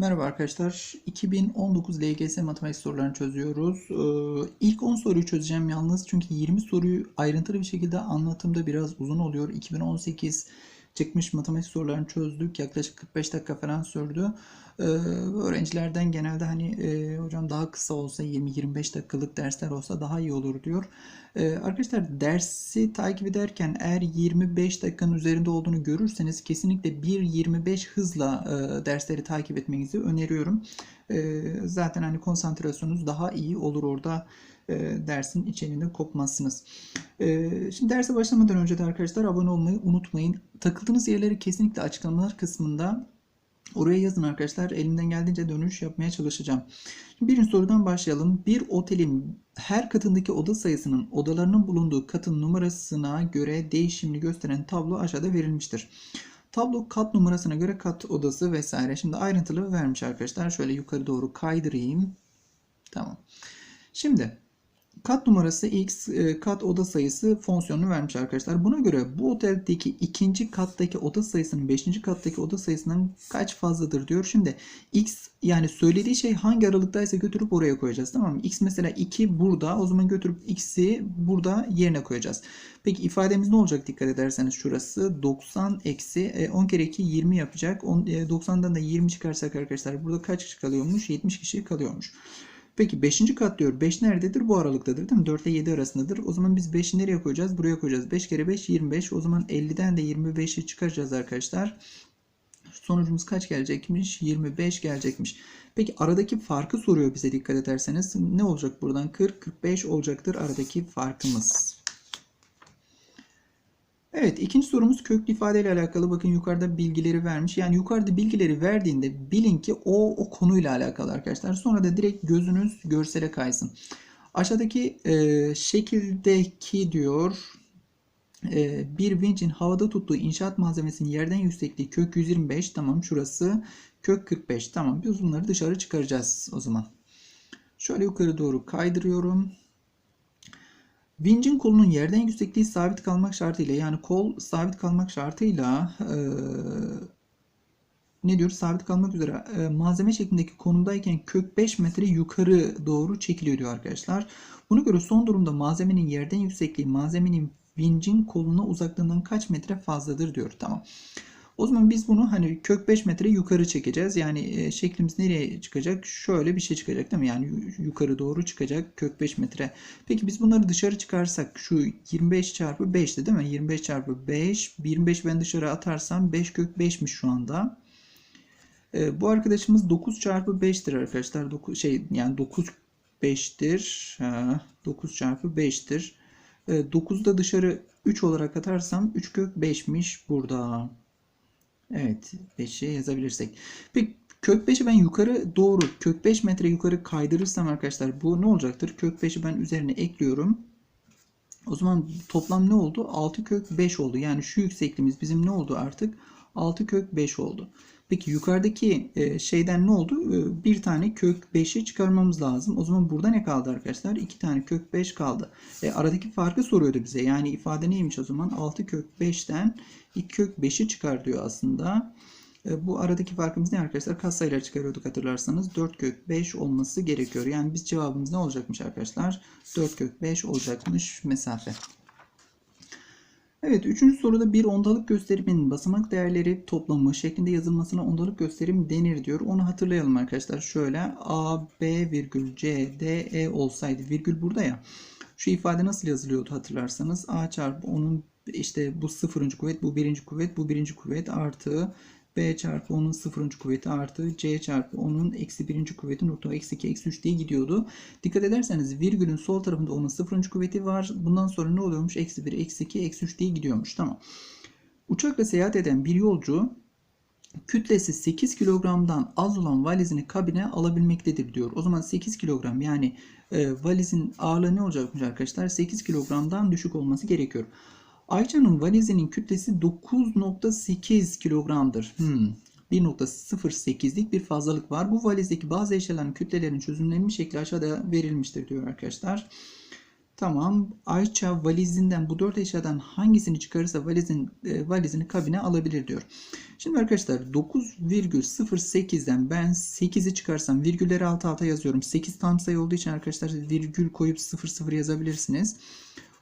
Merhaba arkadaşlar. 2019 LGS matematik sorularını çözüyoruz. Ee, ilk 10 soruyu çözeceğim yalnız çünkü 20 soruyu ayrıntılı bir şekilde anlatımda biraz uzun oluyor. 2018 çıkmış matematik sorularını çözdük. Yaklaşık 45 dakika falan sürdü. Ee, öğrencilerden genelde hani e, hocam daha kısa olsa 20-25 dakikalık dersler olsa daha iyi olur diyor. Ee, arkadaşlar dersi takip ederken eğer 25 dakikanın üzerinde olduğunu görürseniz kesinlikle 1.25 hızla e, dersleri takip etmenizi öneriyorum. E, zaten hani konsantrasyonunuz daha iyi olur orada e, dersin içeriğinde kopmazsınız. E, şimdi derse başlamadan önce de arkadaşlar abone olmayı unutmayın. Takıldığınız yerleri kesinlikle açıklamalar kısmında Oraya yazın arkadaşlar. Elimden geldiğince dönüş yapmaya çalışacağım. Şimdi birinci sorudan başlayalım. Bir otelin her katındaki oda sayısının odalarının bulunduğu katın numarasına göre değişimini gösteren tablo aşağıda verilmiştir. Tablo kat numarasına göre kat odası vesaire. Şimdi ayrıntılı vermiş arkadaşlar. Şöyle yukarı doğru kaydırayım. Tamam. Şimdi kat numarası x, e, kat oda sayısı fonksiyonunu vermiş arkadaşlar. Buna göre bu oteldeki ikinci kattaki oda sayısının beşinci kattaki oda sayısından kaç fazladır diyor. Şimdi x yani söylediği şey hangi aralıktaysa götürüp oraya koyacağız tamam mı? x mesela 2 burada o zaman götürüp x'i burada yerine koyacağız. Peki ifademiz ne olacak dikkat ederseniz şurası 90 eksi 10 e, kere 2 20 yapacak. 90'dan da 20 çıkarsak arkadaşlar burada kaç kişi kalıyormuş? 70 kişi kalıyormuş. Peki 5. kat diyor. 5 nerededir? Bu aralıktadır değil mi? 4 ile 7 arasındadır. O zaman biz 5'i nereye koyacağız? Buraya koyacağız. 5 kere 5 25. O zaman 50'den de 25'i çıkaracağız arkadaşlar. Sonucumuz kaç gelecekmiş? 25 gelecekmiş. Peki aradaki farkı soruyor bize dikkat ederseniz. Ne olacak buradan? 40, 45 olacaktır aradaki farkımız. Evet ikinci sorumuz köklü ifade ile alakalı. Bakın yukarıda bilgileri vermiş. Yani yukarıda bilgileri verdiğinde bilin ki o o konuyla alakalı arkadaşlar. Sonra da direkt gözünüz görsele kaysın. Aşağıdaki e, şekildeki diyor e, bir vincin havada tuttuğu inşaat malzemesinin yerden yüksekliği kök 125 tamam şurası kök 45 tamam biz bunları dışarı çıkaracağız o zaman. Şöyle yukarı doğru kaydırıyorum. Vincin kolunun yerden yüksekliği sabit kalmak şartıyla yani kol sabit kalmak şartıyla e, ne diyoruz? Sabit kalmak üzere e, malzeme şeklindeki konumdayken kök 5 metre yukarı doğru çekiliyor diyor arkadaşlar. Buna göre son durumda malzemenin yerden yüksekliği malzemenin vincin koluna uzaklığından kaç metre fazladır diyor. Tamam. O zaman biz bunu hani kök 5 metre yukarı çekeceğiz. Yani e, şeklimiz nereye çıkacak? Şöyle bir şey çıkacak değil mi? Yani yukarı doğru çıkacak kök 5 metre. Peki biz bunları dışarı çıkarsak şu 25 çarpı 5'ti değil mi? 25 çarpı 5. 25 ben dışarı atarsam 5 kök 5'miş şu anda. E, bu arkadaşımız 9 çarpı 5'tir arkadaşlar. 9, şey yani 9 5'tir. Ha, 9 çarpı 5'tir. E, 9'u da dışarı 3 olarak atarsam 3 kök 5'miş burada. Evet 5'i yazabilirsek. Peki kök 5'i ben yukarı doğru kök 5 metre yukarı kaydırırsam arkadaşlar bu ne olacaktır? Kök 5'i ben üzerine ekliyorum. O zaman toplam ne oldu? 6 kök 5 oldu. Yani şu yüksekliğimiz bizim ne oldu artık? 6 kök 5 oldu. Peki yukarıdaki e, şeyden ne oldu? E, bir tane kök 5'i çıkarmamız lazım. O zaman burada ne kaldı arkadaşlar? 2 tane kök 5 kaldı. E, aradaki farkı soruyordu bize. Yani ifade neymiş o zaman? 6 kök 5'ten 2 kök 5'i çıkar diyor aslında. Bu aradaki farkımız ne arkadaşlar? Katsayıları çıkarıyorduk hatırlarsanız. 4 kök 5 olması gerekiyor. Yani biz cevabımız ne olacakmış arkadaşlar? 4 kök 5 olacakmış mesafe. Evet, üçüncü soruda bir ondalık gösterimin basamak değerleri toplamı şeklinde yazılmasına ondalık gösterim denir diyor. Onu hatırlayalım arkadaşlar. Şöyle A, B virgül C, D, E olsaydı virgül burada ya. Şu ifade nasıl yazılıyordu hatırlarsanız. A çarpı onun işte bu sıfırıncı kuvvet, bu birinci kuvvet, bu birinci kuvvet artı B çarpı onun sıfırıncı kuvveti artı C çarpı onun eksi birinci kuvveti nokta eksi 2 eksi 3 diye gidiyordu. Dikkat ederseniz virgülün sol tarafında onun sıfırıncı kuvveti var. Bundan sonra ne oluyormuş? Eksi 1, eksi 2, eksi 3 diye gidiyormuş. Tamam. Uçakla seyahat eden bir yolcu kütlesi 8 kilogramdan az olan valizini kabine alabilmektedir diyor. O zaman 8 kilogram yani e, valizin ağırlığı ne olacakmış arkadaşlar? 8 kilogramdan düşük olması gerekiyor. Ayça'nın valizinin kütlesi 9.8 kilogramdır. Hmm. 1.08'lik bir fazlalık var. Bu valizdeki bazı eşyaların kütlelerinin çözümlenmiş şekli aşağıda verilmiştir diyor arkadaşlar. Tamam. Ayça valizinden bu dört eşyadan hangisini çıkarırsa valizin e, valizini kabine alabilir diyor. Şimdi arkadaşlar 9,08'den ben 8'i çıkarsam virgülleri alt alta yazıyorum. 8 tam sayı olduğu için arkadaşlar virgül koyup 00 yazabilirsiniz.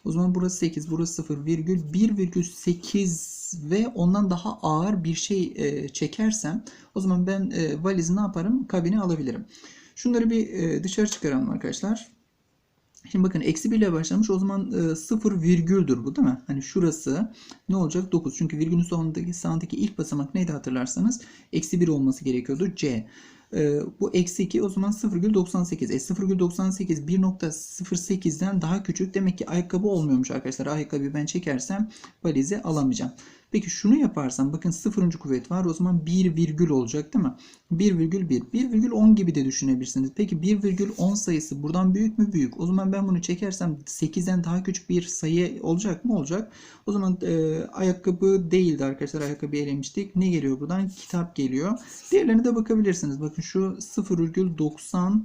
O zaman burası 8, burası 0 virgül 1,8 ve ondan daha ağır bir şey e, çekersem o zaman ben e, valizi ne yaparım? Kabine alabilirim. Şunları bir e, dışarı çıkaralım arkadaşlar. Şimdi bakın eksi 1 ile başlamış o zaman e, 0 virgüldür bu değil mi? Hani şurası ne olacak? 9. Çünkü virgülün sonundaki sağındaki ilk basamak neydi hatırlarsanız? Eksi 1 olması gerekiyordu. C. E, bu eksi 2 o zaman 0,98. E 0,98 1.08'den daha küçük. Demek ki ayakkabı olmuyormuş arkadaşlar. Ayakkabıyı ben çekersem valizi alamayacağım. Peki şunu yaparsam bakın sıfırıncı kuvvet var o zaman 1 virgül olacak değil mi? 1 virgül 1. 1 virgül 10 gibi de düşünebilirsiniz. Peki 1 virgül 10 sayısı buradan büyük mü? Büyük. O zaman ben bunu çekersem 8'den daha küçük bir sayı olacak mı? Olacak. O zaman e, ayakkabı değildi arkadaşlar. Ayakkabı elemiştik. Ne geliyor buradan? Kitap geliyor. Diğerlerine de bakabilirsiniz. Bakın şu 0,90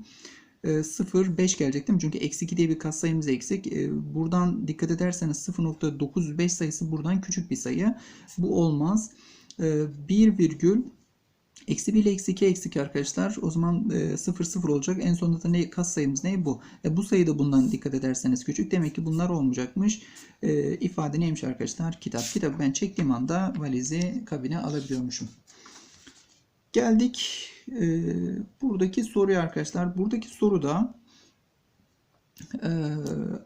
0,5 gelecek değil mi? Çünkü eksi 2 diye bir katsayımız eksik. E, buradan dikkat ederseniz 0.95 sayısı buradan küçük bir sayı. Bu olmaz. 1 virgül Eksi 1 ile eksi 2 eksi 2 arkadaşlar. O zaman e, 0 0 olacak. En sonunda da ne kas sayımız ne? Bu. E, bu sayı da bundan dikkat ederseniz küçük. Demek ki bunlar olmayacakmış. E, ifade neymiş arkadaşlar? Kitap. Kitabı ben çektiğim anda valizi kabine alabiliyormuşum. Geldik e, buradaki soruya arkadaşlar. Buradaki soruda e,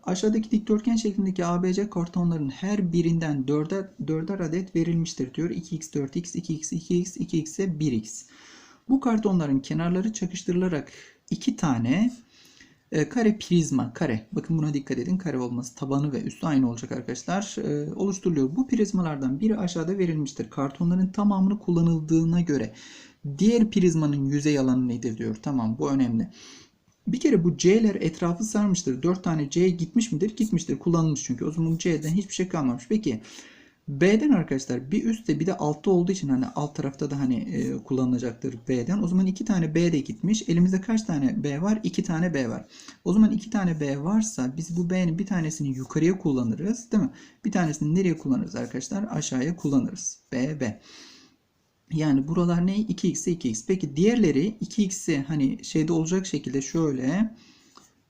aşağıdaki dikdörtgen şeklindeki ABC kartonların her birinden 4'er, 4'er adet verilmiştir diyor. 2x, 4x, 2x, 2x, 2x'e 1x. Bu kartonların kenarları çakıştırılarak iki tane e, kare prizma, kare. Bakın buna dikkat edin. Kare olması tabanı ve üstü aynı olacak arkadaşlar. E, oluşturuluyor. Bu prizmalardan biri aşağıda verilmiştir. Kartonların tamamını kullanıldığına göre Diğer prizmanın yüzey alanı nedir diyor. Tamam bu önemli. Bir kere bu C'ler etrafı sarmıştır. 4 tane C gitmiş midir? Gitmiştir. Kullanılmış çünkü. O zaman C'den hiçbir şey kalmamış. Peki B'den arkadaşlar bir üstte bir de altta olduğu için hani alt tarafta da hani e, kullanılacaktır B'den. O zaman iki tane B de gitmiş. Elimizde kaç tane B var? İki tane B var. O zaman iki tane B varsa biz bu B'nin bir tanesini yukarıya kullanırız. Değil mi? Bir tanesini nereye kullanırız arkadaşlar? Aşağıya kullanırız. B, B. Yani buralar ne? 2x'e 2x. Peki diğerleri 2x'i hani şeyde olacak şekilde şöyle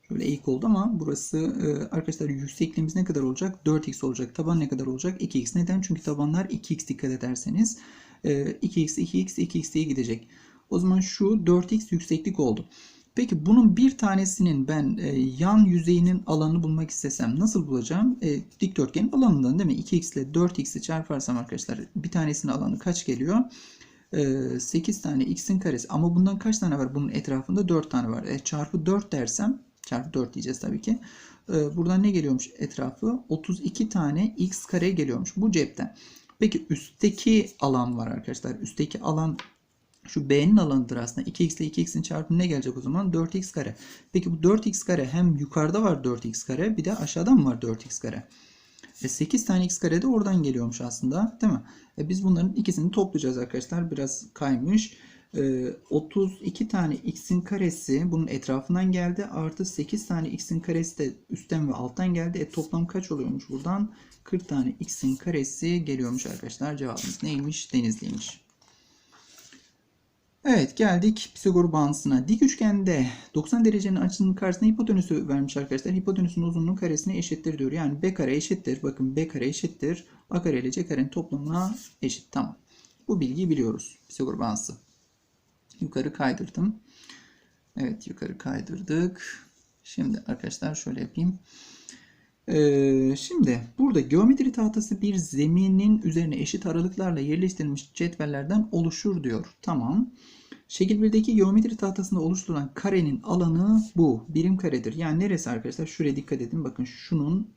şöyle eğik oldu ama burası e, arkadaşlar yüksekliğimiz ne kadar olacak? 4x olacak. Taban ne kadar olacak? 2x. Neden? Çünkü tabanlar 2x dikkat ederseniz. E, 2x, 2x, 2x diye gidecek. O zaman şu 4x yükseklik oldu. Peki bunun bir tanesinin ben e, yan yüzeyinin alanını bulmak istesem nasıl bulacağım? E, dikdörtgenin alanından değil mi? 2x ile 4x'i çarparsam arkadaşlar bir tanesinin alanı kaç geliyor? E, 8 tane x'in karesi. Ama bundan kaç tane var? Bunun etrafında 4 tane var. E, çarpı 4 dersem çarpı 4 diyeceğiz tabii ki. E, buradan ne geliyormuş etrafı? 32 tane x kare geliyormuş bu cepten. Peki üstteki alan var arkadaşlar. Üstteki alan şu b'nin alanıdır aslında. 2x ile 2x'in çarpımı ne gelecek o zaman? 4x kare. Peki bu 4x kare hem yukarıda var 4x kare bir de aşağıda mı var 4x kare? E 8 tane x kare de oradan geliyormuş aslında değil mi? E biz bunların ikisini toplayacağız arkadaşlar. Biraz kaymış. E 32 tane x'in karesi bunun etrafından geldi. Artı 8 tane x'in karesi de üstten ve alttan geldi. E toplam kaç oluyormuş buradan? 40 tane x'in karesi geliyormuş arkadaşlar. Cevabımız neymiş? Denizliymiş. Evet geldik Pisagor bağıntısına. Dik üçgende 90 derecenin açısının karşısına hipotenüsü vermiş arkadaşlar. Hipotenüsün uzunluğu karesine eşittir diyor. Yani B kare eşittir. Bakın B kare eşittir. A kare ile C karenin toplamına eşit. Tamam. Bu bilgiyi biliyoruz. Pisagor bağıntısı. Yukarı kaydırdım. Evet yukarı kaydırdık. Şimdi arkadaşlar şöyle yapayım. Ee, şimdi burada geometri tahtası bir zeminin üzerine eşit aralıklarla yerleştirilmiş cetvellerden oluşur diyor. Tamam. Şekil 1'deki geometri tahtasında oluşturulan karenin alanı bu. Birim karedir. Yani neresi arkadaşlar? Şuraya dikkat edin. Bakın şunun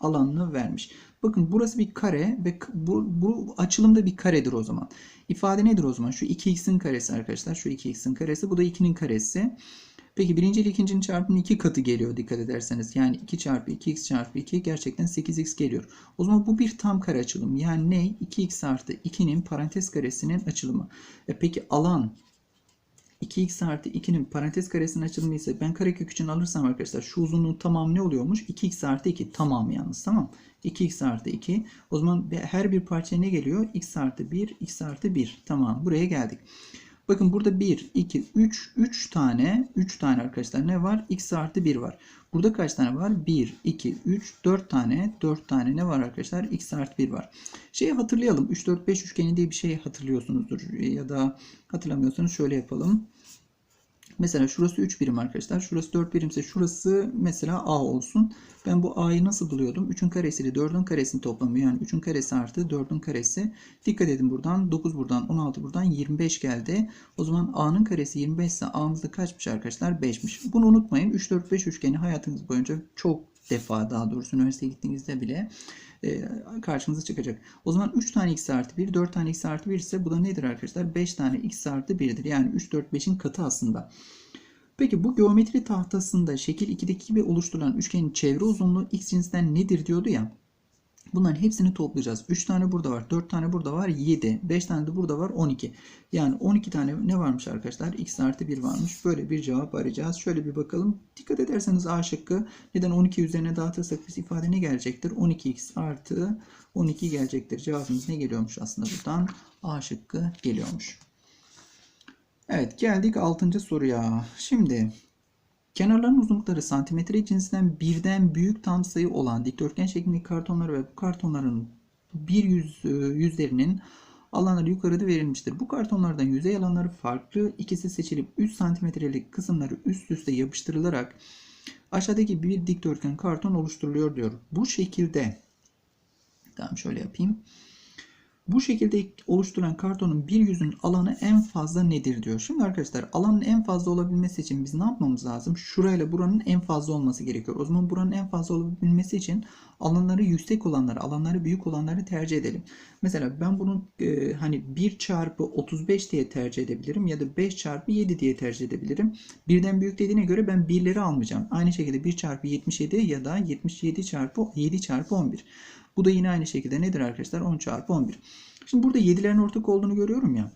alanını vermiş. Bakın burası bir kare ve bu, bu açılımda bir karedir o zaman. İfade nedir o zaman? Şu 2x'in karesi arkadaşlar. Şu 2x'in karesi. Bu da 2'nin karesi. Peki birinci ile ikincinin çarpımının iki katı geliyor dikkat ederseniz. Yani 2 çarpı 2x çarpı 2 gerçekten 8x geliyor. O zaman bu bir tam kare açılım. Yani ne? 2x artı 2'nin parantez karesinin açılımı. E peki alan 2x artı 2'nin parantez karesinin açılımıysa ben karekök için alırsam arkadaşlar şu uzunluğun tamamı ne oluyormuş? 2x artı 2 tamamı yalnız tamam. 2x artı 2. O zaman her bir parçaya ne geliyor? x artı 1, x artı 1. Tamam buraya geldik. Bakın burada 1, 2, 3, 3 tane 3 tane arkadaşlar ne var? x artı 1 var. Burada kaç tane var? 1, 2, 3, 4 tane 4 tane ne var arkadaşlar? x artı 1 var. Şeyi hatırlayalım. 3, 4, 5 üçgeni diye bir şey hatırlıyorsunuzdur. Ya da hatırlamıyorsanız şöyle yapalım. Mesela şurası 3 birim arkadaşlar. Şurası 4 birimse şurası mesela A olsun. Ben bu A'yı nasıl buluyordum? 3'ün karesiyle 4'ün karesini toplamı yani 3'ün karesi artı 4'ün karesi. Dikkat edin buradan 9 buradan 16 buradan 25 geldi. O zaman A'nın karesi 25 ise A'mızda kaçmış arkadaşlar? 5'miş. Bunu unutmayın. 3, 4, 5 üçgeni hayatınız boyunca çok defa daha doğrusu üniversiteye gittiğinizde bile e, karşınıza çıkacak. O zaman 3 tane x artı 1, 4 tane x artı 1 ise bu da nedir arkadaşlar? 5 tane x artı 1'dir. Yani 3, 4, 5'in katı aslında. Peki bu geometri tahtasında şekil 2'deki gibi oluşturulan üçgenin çevre uzunluğu x cinsinden nedir diyordu ya. Bunların hepsini toplayacağız. 3 tane burada var. 4 tane burada var. 7. 5 tane de burada var. 12. Yani 12 tane ne varmış arkadaşlar? x artı 1 varmış. Böyle bir cevap arayacağız. Şöyle bir bakalım. Dikkat ederseniz A şıkkı. Neden 12 üzerine dağıtırsak biz ifade ne gelecektir? 12x artı 12 gelecektir. Cevabımız ne geliyormuş aslında buradan? A şıkkı geliyormuş. Evet geldik 6. soruya. Şimdi kenarların uzunlukları santimetre cinsinden birden büyük tam sayı olan dikdörtgen şeklindeki kartonlar ve bu kartonların bir yüz, yüzlerinin alanları yukarıda verilmiştir. Bu kartonlardan yüzey alanları farklı ikisi seçilip 3 santimetrelik kısımları üst üste yapıştırılarak aşağıdaki bir dikdörtgen karton oluşturuluyor diyor. Bu şekilde tamam şöyle yapayım. Bu şekilde oluşturulan kartonun bir yüzün alanı en fazla nedir diyor. Şimdi arkadaşlar alanın en fazla olabilmesi için biz ne yapmamız lazım? Şurayla buranın en fazla olması gerekiyor. O zaman buranın en fazla olabilmesi için alanları yüksek olanları, alanları büyük olanları tercih edelim. Mesela ben bunu e, hani 1 çarpı 35 diye tercih edebilirim ya da 5 çarpı 7 diye tercih edebilirim. Birden büyük dediğine göre ben birleri almayacağım. Aynı şekilde 1 çarpı 77 ya da 77 çarpı 7 çarpı 11. Bu da yine aynı şekilde nedir arkadaşlar? 10 çarpı 11. Şimdi burada 7'lerin ortak olduğunu görüyorum ya.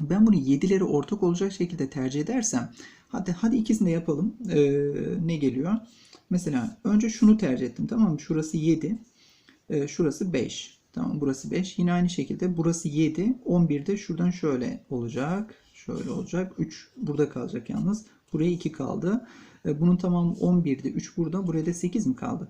Ben bunu 7'leri ortak olacak şekilde tercih edersem hadi hadi ikisini de yapalım. Ee, ne geliyor? Mesela önce şunu tercih ettim tamam mı? Şurası 7. Ee, şurası 5. Tamam burası 5. Yine aynı şekilde burası 7. 11 de şuradan şöyle olacak. Şöyle olacak. 3 burada kalacak yalnız. Buraya 2 kaldı. Ee, bunun tamamı 11'di. 3 burada. Buraya da 8 mi kaldı?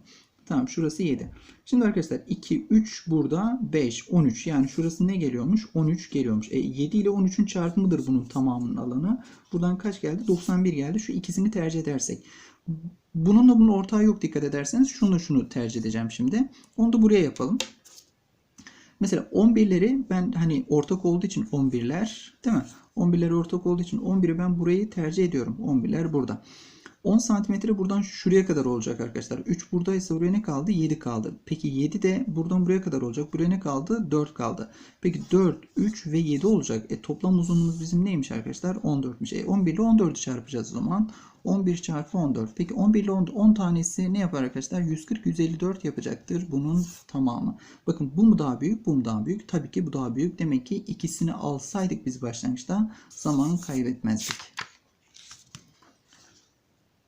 Tamam şurası 7. Şimdi arkadaşlar 2, 3 burada 5, 13. Yani şurası ne geliyormuş? 13 geliyormuş. E, 7 ile 13'ün çarpımıdır bunun tamamının alanı. Buradan kaç geldi? 91 geldi. Şu ikisini tercih edersek. Bununla bunun ortağı yok dikkat ederseniz. Şunu şunu tercih edeceğim şimdi. Onu da buraya yapalım. Mesela 11'leri ben hani ortak olduğu için 11'ler değil mi? 11'ler ortak olduğu için 11'i ben burayı tercih ediyorum. 11'ler burada. 10 santimetre buradan şuraya kadar olacak arkadaşlar. 3 buradaysa buraya ne kaldı? 7 kaldı. Peki 7 de buradan buraya kadar olacak. Buraya ne kaldı? 4 kaldı. Peki 4, 3 ve 7 olacak. E, toplam uzunluğumuz bizim neymiş arkadaşlar? 14'müş. E, 11 ile 14'ü çarpacağız o zaman. 11 çarpı 14. Peki 11 ile 10, 10 tanesi ne yapar arkadaşlar? 140, 154 yapacaktır bunun tamamı. Bakın bu mu daha büyük, bu mu daha büyük? Tabii ki bu daha büyük. Demek ki ikisini alsaydık biz başlangıçta zaman kaybetmezdik.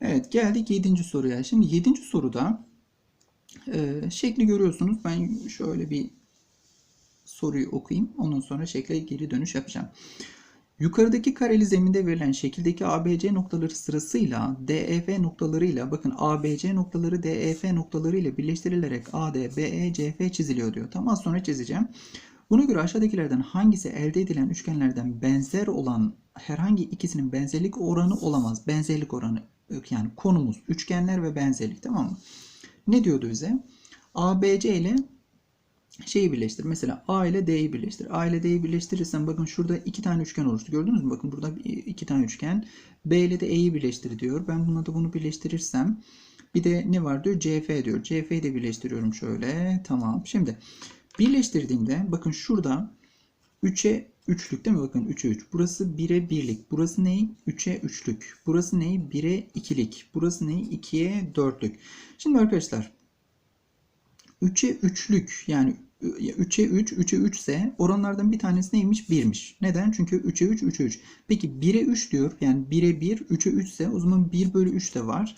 Evet geldik 7. soruya. Şimdi 7. soruda e, şekli görüyorsunuz. Ben şöyle bir soruyu okuyayım. Ondan sonra şekle geri dönüş yapacağım. Yukarıdaki kareli zeminde verilen şekildeki ABC noktaları sırasıyla DEF noktalarıyla bakın ABC noktaları DEF noktalarıyla birleştirilerek AD, BE, CF çiziliyor diyor. Tam az sonra çizeceğim. Buna göre aşağıdakilerden hangisi elde edilen üçgenlerden benzer olan herhangi ikisinin benzerlik oranı olamaz. Benzerlik oranı yani konumuz üçgenler ve benzerlik tamam mı? Ne diyordu bize? ABC ile şeyi birleştir. Mesela A ile D'yi birleştir. A ile D'yi birleştirirsen bakın şurada iki tane üçgen oluştu. Gördünüz mü? Bakın burada iki tane üçgen. B ile de E'yi birleştir diyor. Ben bununla da bunu birleştirirsem bir de ne var diyor? CF diyor. CF'yi de birleştiriyorum şöyle. Tamam. Şimdi birleştirdiğimde bakın şurada 3'e Üçlük değil mi? Bakın 3'e 3. Burası 1'e birlik. Burası ne? 3'e üçlük. Burası ne? 1'e ikilik. Burası ne? 2'ye dörtlük. Şimdi arkadaşlar 3'e üçlük yani 3'e 3, 3'e 3 ise oranlardan bir tanesi neymiş? 1'miş. Neden? Çünkü 3'e 3, 3'e 3. Peki 1'e 3 diyor. Yani 1'e 1, 3'e 3 ise o zaman 1 bölü 3 de var.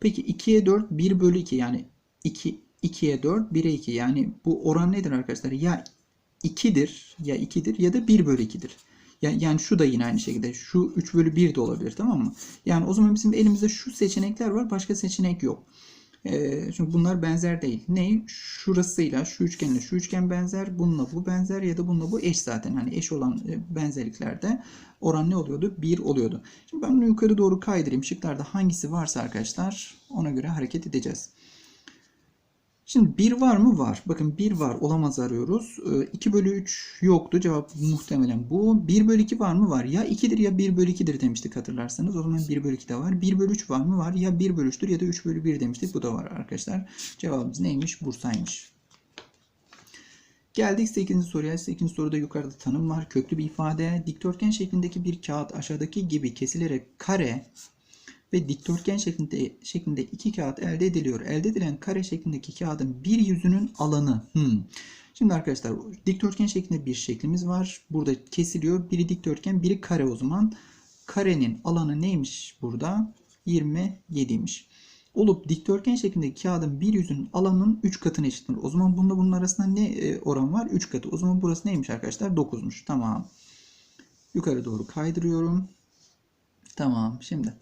Peki 2'ye 4, 1 bölü 2 yani 2, 2'ye 4, 1'e 2. Yani bu oran nedir arkadaşlar? Ya 2'dir ya 2'dir ya da 1 bölü 2'dir. Yani, yani şu da yine aynı şekilde. Şu 3 bölü 1 de olabilir tamam mı? Yani o zaman bizim elimizde şu seçenekler var. Başka seçenek yok. Ee, çünkü bunlar benzer değil. Ne? Şurasıyla şu üçgenle şu üçgen benzer. Bununla bu benzer ya da bununla bu eş zaten. Hani eş olan e, benzerliklerde oran ne oluyordu? 1 oluyordu. Şimdi ben bunu yukarı doğru kaydırayım. Şıklarda hangisi varsa arkadaşlar ona göre hareket edeceğiz. Şimdi 1 var mı? Var. Bakın 1 var. Olamaz arıyoruz. 2 bölü 3 yoktu. Cevap muhtemelen bu. 1 bölü 2 var mı? Var. Ya 2'dir ya 1 bölü 2'dir demiştik hatırlarsanız. O zaman 1 bölü 2 de var. 1 bölü 3 var mı? Var. Ya 1 bölü 3'tür ya da 3 bölü 1 demiştik. Bu da var arkadaşlar. Cevabımız neymiş? Bursa'ymış. Geldik 8. soruya. 8. soruda yukarıda tanım var. Köklü bir ifade. Dikdörtgen şeklindeki bir kağıt aşağıdaki gibi kesilerek kare ve dikdörtgen şeklinde şeklinde iki kağıt elde ediliyor. Elde edilen kare şeklindeki kağıdın bir yüzünün alanı. Hmm. Şimdi arkadaşlar dikdörtgen şeklinde bir şeklimiz var. Burada kesiliyor. Biri dikdörtgen, biri kare o zaman. Karenin alanı neymiş burada? 27'ymiş. Olup dikdörtgen şeklindeki kağıdın bir yüzünün alanının 3 katına eşittir. O zaman bunda bunun arasında ne e, oran var? 3 katı. O zaman burası neymiş arkadaşlar? 9'muş. Tamam. Yukarı doğru kaydırıyorum. Tamam. Şimdi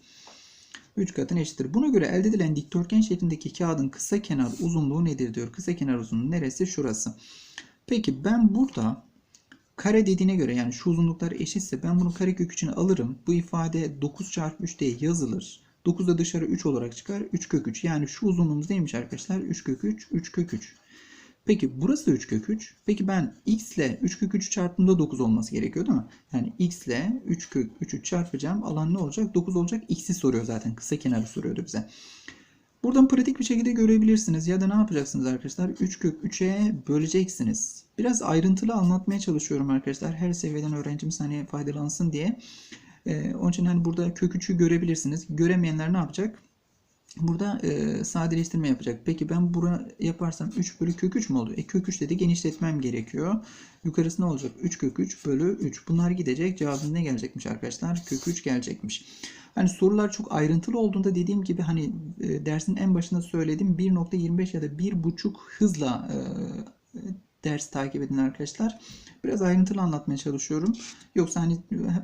3 katına eşittir. Buna göre elde edilen dikdörtgen şeklindeki kağıdın kısa kenar uzunluğu nedir diyor. Kısa kenar uzunluğu neresi? Şurası. Peki ben burada kare dediğine göre yani şu uzunluklar eşitse ben bunu karekök içine alırım. Bu ifade 9 çarpı 3 diye yazılır. 9 da dışarı 3 olarak çıkar. 3 kök 3. Yani şu uzunluğumuz neymiş arkadaşlar? 3 kök 3, 3 kök 3. Peki burası da 3 kök 3. Peki ben x ile 3 kök 3 çarptığımda 9 olması gerekiyor değil mi? Yani x ile 3 kök 3'ü çarpacağım. Alan ne olacak? 9 olacak. X'i soruyor zaten. Kısa kenarı soruyordu bize. Buradan pratik bir şekilde görebilirsiniz. Ya da ne yapacaksınız arkadaşlar? 3 kök 3'e böleceksiniz. Biraz ayrıntılı anlatmaya çalışıyorum arkadaşlar. Her seviyeden öğrencimiz hani faydalansın diye. Ee, onun için hani burada kök 3'ü görebilirsiniz. Göremeyenler ne yapacak? Burada e, sadeleştirme yapacak. Peki ben bura yaparsam 3 bölü kök 3 mü oluyor? E kök 3 dedi genişletmem gerekiyor. Yukarısı ne olacak? 3 kök 3 bölü 3. Bunlar gidecek. Cevabın ne gelecekmiş arkadaşlar? Kök 3 gelecekmiş. Hani sorular çok ayrıntılı olduğunda dediğim gibi hani e, dersin en başında söyledim 1.25 ya da 1.5 hızla e, ders takip edin arkadaşlar. Biraz ayrıntılı anlatmaya çalışıyorum. Yoksa hani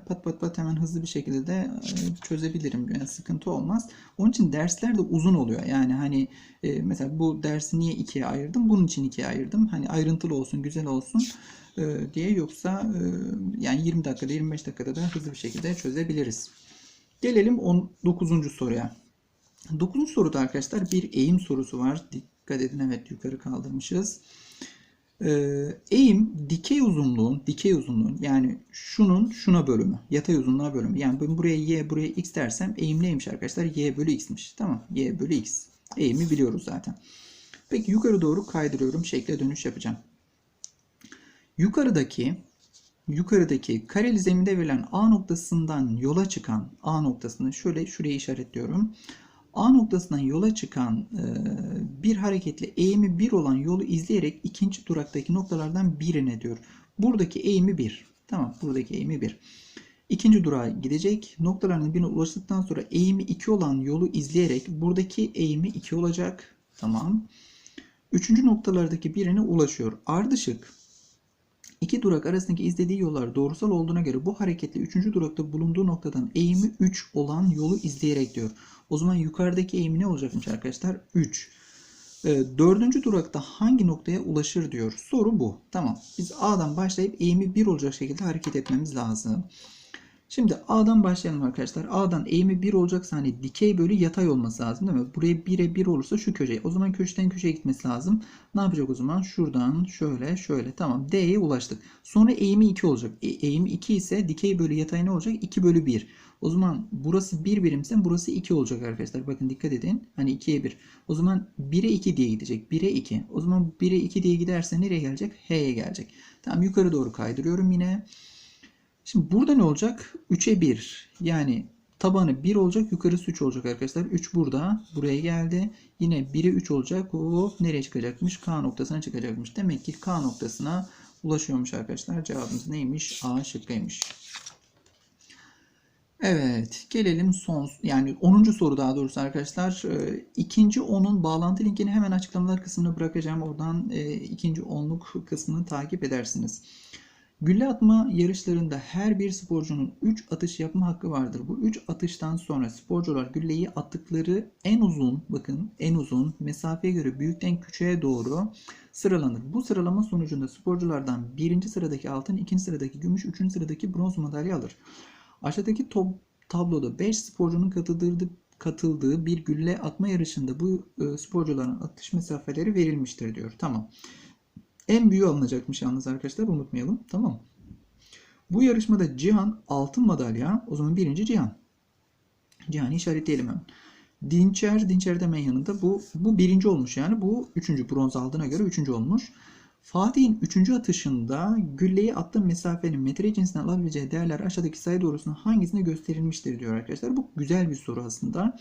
pat pat pat hemen hızlı bir şekilde de e, çözebilirim. Yani sıkıntı olmaz. Onun için dersler de uzun oluyor. Yani hani e, mesela bu dersi niye ikiye ayırdım? Bunun için ikiye ayırdım. Hani ayrıntılı olsun, güzel olsun e, diye yoksa yani 20 dakikada 25 dakikada da hızlı bir şekilde çözebiliriz. Gelelim 19. soruya. 9. soruda arkadaşlar bir eğim sorusu var. Dikkat edin evet yukarı kaldırmışız. Ee, eğim dikey uzunluğun, dikey uzunluğun yani şunun şuna bölümü, yatay uzunluğa bölümü. Yani ben buraya y, buraya x dersem eğim neymiş arkadaşlar? y bölü x'miş. Tamam. y bölü x. Eğimi biliyoruz zaten. Peki yukarı doğru kaydırıyorum. Şekle dönüş yapacağım. Yukarıdaki yukarıdaki kareli zeminde verilen A noktasından yola çıkan A noktasını şöyle şuraya işaretliyorum. A noktasından yola çıkan e, bir hareketle eğimi 1 olan yolu izleyerek ikinci duraktaki noktalardan birine diyor. Buradaki eğimi 1. Tamam buradaki eğimi 1. İkinci durağa gidecek. Noktalarının birine ulaştıktan sonra eğimi 2 olan yolu izleyerek buradaki eğimi 2 olacak. Tamam. Üçüncü noktalardaki birine ulaşıyor. Ardışık İki durak arasındaki izlediği yollar doğrusal olduğuna göre bu hareketle üçüncü durakta bulunduğu noktadan eğimi 3 olan yolu izleyerek diyor. O zaman yukarıdaki eğimi ne olacakmış arkadaşlar? 3. E, dördüncü durakta hangi noktaya ulaşır diyor. Soru bu. Tamam. Biz A'dan başlayıp eğimi 1 olacak şekilde hareket etmemiz lazım. Şimdi A'dan başlayalım arkadaşlar. A'dan eğimi 1 olacaksa hani dikey bölü yatay olması lazım değil mi? Buraya 1'e 1 olursa şu köşe. O zaman köşeden köşeye gitmesi lazım. Ne yapacak o zaman? Şuradan şöyle şöyle. Tamam D'ye ulaştık. Sonra eğimi 2 olacak. E, eğimi 2 ise dikey bölü yatay ne olacak? 2 bölü 1. O zaman burası 1 birimse burası 2 olacak arkadaşlar. Bakın dikkat edin. Hani 2'ye 1. O zaman 1'e 2 diye gidecek. 1'e 2. O zaman 1'e 2 diye giderse nereye gelecek? H'ye gelecek. Tamam yukarı doğru kaydırıyorum yine. Şimdi burada ne olacak? 3'e 1. Yani Tabanı 1 olacak, yukarısı 3 olacak arkadaşlar. 3 burada, buraya geldi. Yine 1'e 3 olacak. Hop nereye çıkacakmış? K noktasına çıkacakmış. Demek ki K noktasına ulaşıyormuş arkadaşlar. Cevabımız neymiş? A şıkkıymış. Evet, gelelim son yani 10. soru daha doğrusu arkadaşlar. Ee, İkinci 10'un bağlantı linkini hemen açıklamalar kısmına bırakacağım. Oradan e, ikinci 10'luk kısmını takip edersiniz. Gülle atma yarışlarında her bir sporcunun 3 atış yapma hakkı vardır. Bu 3 atıştan sonra sporcular gülleyi attıkları en uzun, bakın en uzun mesafeye göre büyükten küçüğe doğru sıralanır. Bu sıralama sonucunda sporculardan birinci sıradaki altın, ikinci sıradaki gümüş, üçüncü sıradaki bronz madalya alır. Aşağıdaki top, tabloda 5 sporcunun katıldığı, katıldığı bir gülle atma yarışında bu e, sporcuların atış mesafeleri verilmiştir diyor. Tamam. En büyüğü alınacakmış yalnız arkadaşlar unutmayalım. Tamam. Bu yarışmada Cihan altın madalya. O zaman birinci Cihan. Cihan'ı işaretleyelim hemen. Dinçer, Dinçer de yanında. Bu, bu birinci olmuş yani. Bu üçüncü. Bronz aldığına göre üçüncü olmuş. Fatih'in üçüncü atışında gülleyi attığı mesafenin metre cinsinden alabileceği değerler aşağıdaki sayı doğrusunda hangisinde gösterilmiştir diyor arkadaşlar. Bu güzel bir soru aslında.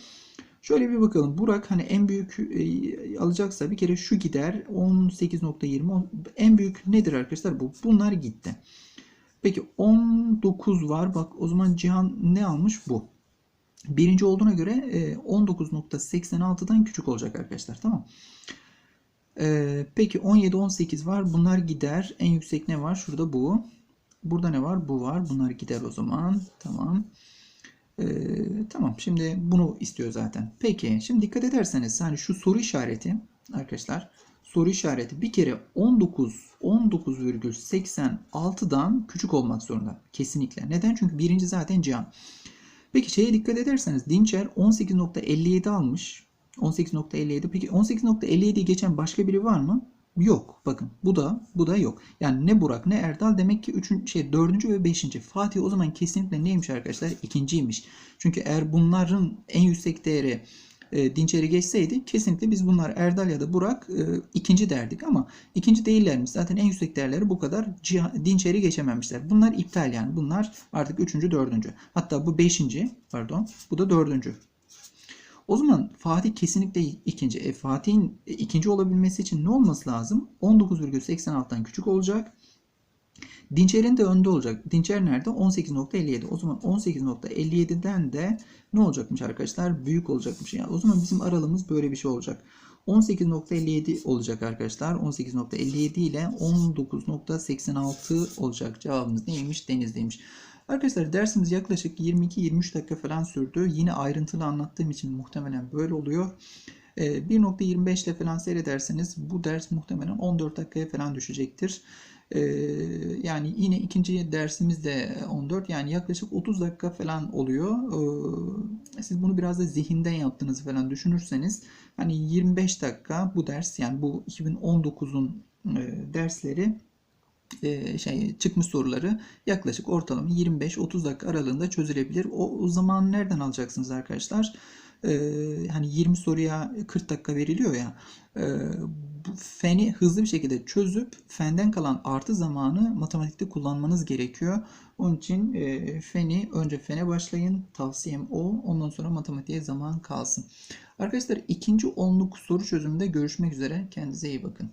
Şöyle bir bakalım. Burak hani en büyük e, alacaksa bir kere şu gider. 18.20 en büyük nedir arkadaşlar? Bu. Bunlar gitti. Peki 19 var. Bak o zaman Cihan ne almış? Bu. Birinci olduğuna göre e, 19.86'dan küçük olacak arkadaşlar. Tamam. Ee, peki 17, 18 var. Bunlar gider. En yüksek ne var? Şurada bu. Burada ne var? Bu var. Bunlar gider o zaman. Tamam. Ee, tamam. Şimdi bunu istiyor zaten. Peki. Şimdi dikkat ederseniz hani şu soru işareti arkadaşlar soru işareti bir kere 19 19,86'dan küçük olmak zorunda. Kesinlikle. Neden? Çünkü birinci zaten Cihan. Peki şeye dikkat ederseniz Dinçer 18.57 almış. 18.57. Peki 18.57'yi geçen başka biri var mı? Yok. Bakın bu da bu da yok. Yani ne Burak ne Erdal demek ki 3. şey 4. ve 5. Fatih o zaman kesinlikle neymiş arkadaşlar? İkinciymiş. Çünkü eğer bunların en yüksek değeri e, Dinçer'i geçseydi kesinlikle biz bunlar Erdal ya da Burak e, ikinci derdik ama ikinci değillermiş. Zaten en yüksek değerleri bu kadar. Dinçer'i geçememişler. Bunlar iptal yani. Bunlar artık üçüncü, dördüncü. Hatta bu beşinci pardon. Bu da dördüncü. O zaman Fatih kesinlikle ikinci. E, Fatih'in ikinci olabilmesi için ne olması lazım? 19,86'dan küçük olacak. Dinçer'in de önde olacak. Dinçer nerede? 18.57. O zaman 18.57'den de ne olacakmış arkadaşlar? Büyük olacakmış. Yani o zaman bizim aralığımız böyle bir şey olacak. 18.57 olacak arkadaşlar. 18.57 ile 19.86 olacak. Cevabımız neymiş? Denizdeymiş. Arkadaşlar dersimiz yaklaşık 22-23 dakika falan sürdü. Yine ayrıntılı anlattığım için muhtemelen böyle oluyor. 1.25 ee, ile falan seyrederseniz bu ders muhtemelen 14 dakikaya falan düşecektir. Ee, yani yine ikinci dersimiz de 14 yani yaklaşık 30 dakika falan oluyor. Ee, siz bunu biraz da zihinden yaptığınızı falan düşünürseniz hani 25 dakika bu ders yani bu 2019'un e, dersleri e, şey çıkmış soruları yaklaşık ortalama 25-30 dakika aralığında çözülebilir. O, o zaman nereden alacaksınız arkadaşlar? Ee, hani 20 soruya 40 dakika veriliyor ya. E, bu feni hızlı bir şekilde çözüp fenden kalan artı zamanı matematikte kullanmanız gerekiyor. Onun için e, feni önce fene başlayın. Tavsiyem o. Ondan sonra matematiğe zaman kalsın. Arkadaşlar ikinci onluk soru çözümünde görüşmek üzere. Kendinize iyi bakın.